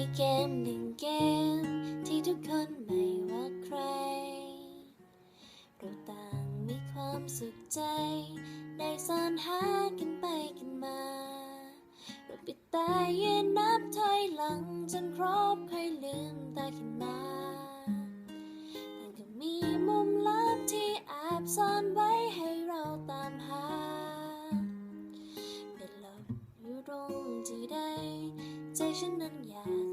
มหนึ่งเกม ที่ทุกคนไม่ว่าใคร เราต่างมีความสุขใจได้ซ่อนหากันไปกันมา เราปิดตายืนนับถอยหลังจนครบค่อยลืมตาขึ้นมาแต่ก็มีมุมลับที่แอบซ่อนไว้ให้เราตามหาไปหลบอยู่ตรงที่ใดใจฉันนั้นอยาก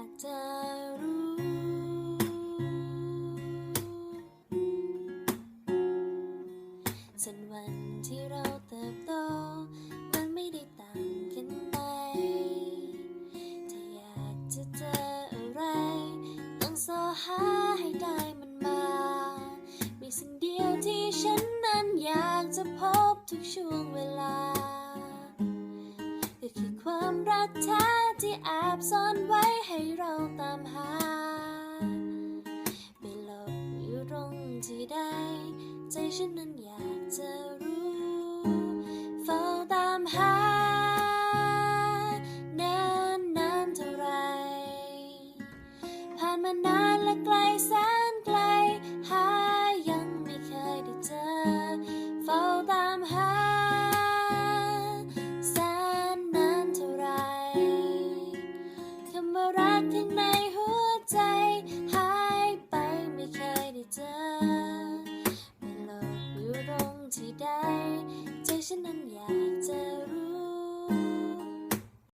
ากจะรู้ สันวันที่เราเติบโต มันไม่ได้ต่างกันไป ถ้าอยากจะเจออะไร ต้องสอหาให้ได้มันมา มีสิ่งเดียวที่ฉันนั้นอยากจะพบทุกช่วงเวลา แท้ที่แอบซ่อนไว้ให้เราตามหา ไปหลบอยู่ตรงที่ใด ใจฉันนั้นอยากจะรู้ เฝ้าตามหา นานนานเท่าไร ผ่านมานาน